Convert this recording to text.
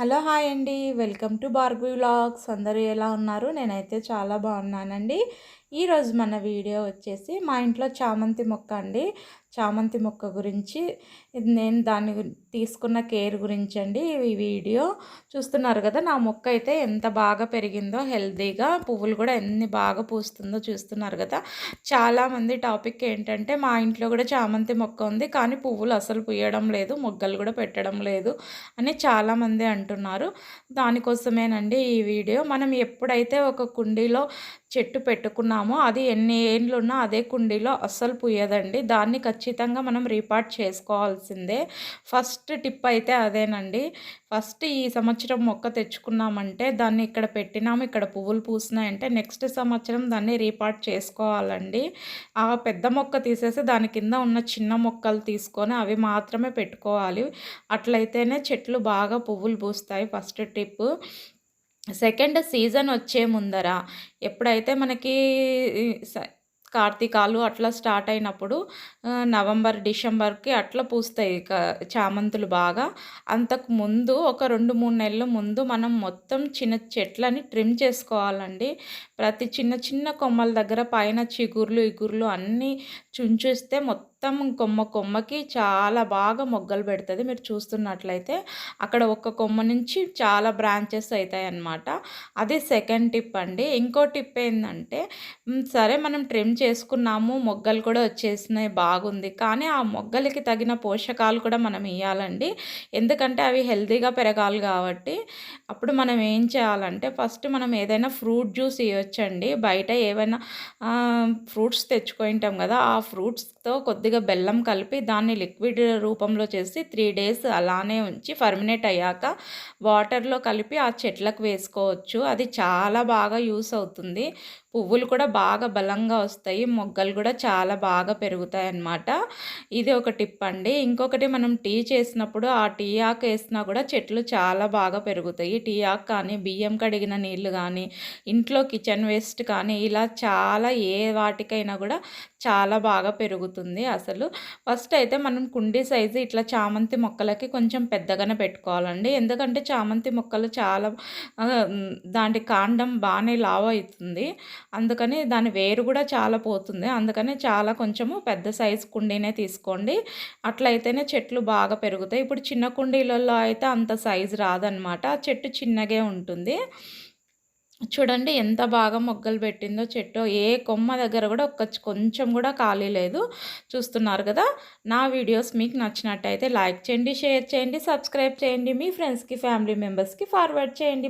Hello hi అండి. Welcome to Barbie vlogs. అందరూ ఎలా ఉన్నారు? నేనైతే చాలా బాగున్నానండి. ఈరోజు మన వీడియో వచ్చేసి మా ఇంట్లో చామంతి మొక్క అండి. చామంతి మొక్క గురించి ఇది నేను దాన్ని తీసుకున్న కేర్ గురించి అండి ఈ వీడియో. చూస్తున్నారు కదా నా మొక్క అయితే ఎంత బాగా పెరిగిందో హెల్తీగా పువ్వులు కూడా ఎన్ని బాగా పూస్తుందో చూస్తున్నారు కదా. చాలామంది టాపిక్ ఏంటంటే మా ఇంట్లో కూడా చామంతి మొక్క ఉంది కానీ పువ్వులు అసలు పూయడం లేదు మొగ్గలు కూడా పెట్టడం లేదు అని చాలామంది అంటున్నారు. దానికోసమేనండి ఈ వీడియో. మనం ఎప్పుడైతే ఒక కుండీలో చెట్టు పెట్టుకున్నామో అది ఎన్ని ఏండ్లు ఉన్నా అదే కుండీలో అస్సలు పూయదండి. దాన్ని ఖచ్చితంగా మనం రీపార్ట్ చేసుకోవాల్సిందే. ఫస్ట్ టిప్ అయితే అదేనండి. ఫస్ట్ ఈ సంవత్సరం మొక్క తెచ్చుకున్నామంటే దాన్ని ఇక్కడ పెట్టినాము ఇక్కడ పువ్వులు పూసినాయంటే నెక్స్ట్ సంవత్సరం దాన్ని రీపార్ట్ చేసుకోవాలండి. ఆ పెద్ద మొక్క తీసేసి దాని కింద ఉన్న చిన్న మొక్కలు తీసుకొని అవి మాత్రమే పెట్టుకోవాలి. అట్లయితేనే చెట్లు బాగా పువ్వులు పూస్తాయి. First tip. సెకండ్ సీజన్ వచ్చే ముందర ఎప్పుడైతే మనకి కార్తీకాలు అట్లా స్టార్ట్ అయినప్పుడు నవంబర్ డిసెంబర్కి అట్లా పూస్తాయి చామంతులు బాగా. అంతకు ముందు ఒక రెండు మూడు నెలల ముందు మనం మొత్తం చిన్న చెట్లని ట్రిమ్ చేసుకోవాలండి. ప్రతి చిన్న చిన్న కొమ్మల దగ్గర పైన చిగుర్లు ఇగుర్లు అన్నీ చుంచేస్తే మొత్తం మొత్తం కొమ్మ కొమ్మకి చాలా బాగా మొగ్గలు పెడుతుంది. మీరు చూస్తున్నట్లయితే అక్కడ ఒక కొమ్మ నుంచి చాలా బ్రాంచెస్ అవుతాయి అన్నమాట అది సెకండ్ టిప్ అండి. ఇంకో టిప్ ఏంటంటే సరే మనం ట్రిమ్ చేసుకున్నాము మొగ్గలు కూడా వచ్చేసినాయి బాగుంది. కానీ ఆ మొగ్గలకి తగిన పోషకాలు కూడా మనం ఇవ్వాలండి ఎందుకంటే అవి హెల్తీగా పెరగాలి కాబట్టి. అప్పుడు మనం ఏం చేయాలంటే ఫస్ట్ మనం ఏదైనా ఫ్రూట్ జ్యూస్ ఇవ్వచ్చండి బయట ఏవైనా ఫ్రూట్స్ తెచ్చుకుంటాం కదా ఆ ఫ్రూట్స్తో కొద్దిగా కొద్దిగా బెల్లం కలిపి దాన్ని లిక్విడ్ రూపంలో చేసి త్రీ డేస్ అలానే ఉంచి ఫర్మినేట్ అయ్యాక వాటర్లో కలిపి ఆ చెట్లకు వేసుకోవచ్చు. అది చాలా బాగా యూస్ అవుతుంది. పువ్వులు కూడా బాగా బలంగా వస్తాయి. మొగ్గలు కూడా చాలా బాగా పెరుగుతాయి అన్నమాట. ఇది ఒక టిప్ అండి. ఇంకొకటి మనం టీ చేసినప్పుడు ఆ టీ ఆకు వేసినా కూడా చెట్లు చాలా బాగా పెరుగుతాయి. టీ ఆకు కానీ బియ్యం కడిగిన నీళ్ళు కానీ ఇంట్లో కిచెన్ వేస్ట్ కానీ ఇలా చాలా ఏ వాటికైనా కూడా చాలా బాగా పెరుగుతుంది. అసలు. ఫస్ట్ అయితే మనం కుండీ సైజు ఇట్లా చామంతి మొక్కలకి కొంచెం పెద్దగానే పెట్టుకోవాలండి. ఎందుకంటే చామంతి మొక్కలు చాలా దాని కాండం బాగానే లావ్ అవుతుంది. అందుకని దాని వేరు కూడా చాలా పోతుంది. అందుకని చాలా కొంచెము పెద్ద సైజు కుండీనే తీసుకోండి. అట్లయితేనే చెట్లు బాగా పెరుగుతాయి. ఇప్పుడు చిన్న కుండీలలో అయితే అంత సైజు రాదనమాట. చెట్టు చిన్నగే ఉంటుంది. చూడండి ఎంత బాగా మొగ్గలు పెట్టిందో చెట్టు ఏ కొమ్మ దగ్గర కూడా ఒక్క కొంచెం కూడా ఖాళీ లేదు. చూస్తున్నారు కదా? నా వీడియోస్ మీకు నచ్చినట్టయితే లైక్ చేయండి షేర్ చేయండి సబ్స్క్రైబ్ చేయండి. మీ ఫ్రెండ్స్కి ఫ్యామిలీ మెంబర్స్కి ఫార్వర్డ్ చేయండి.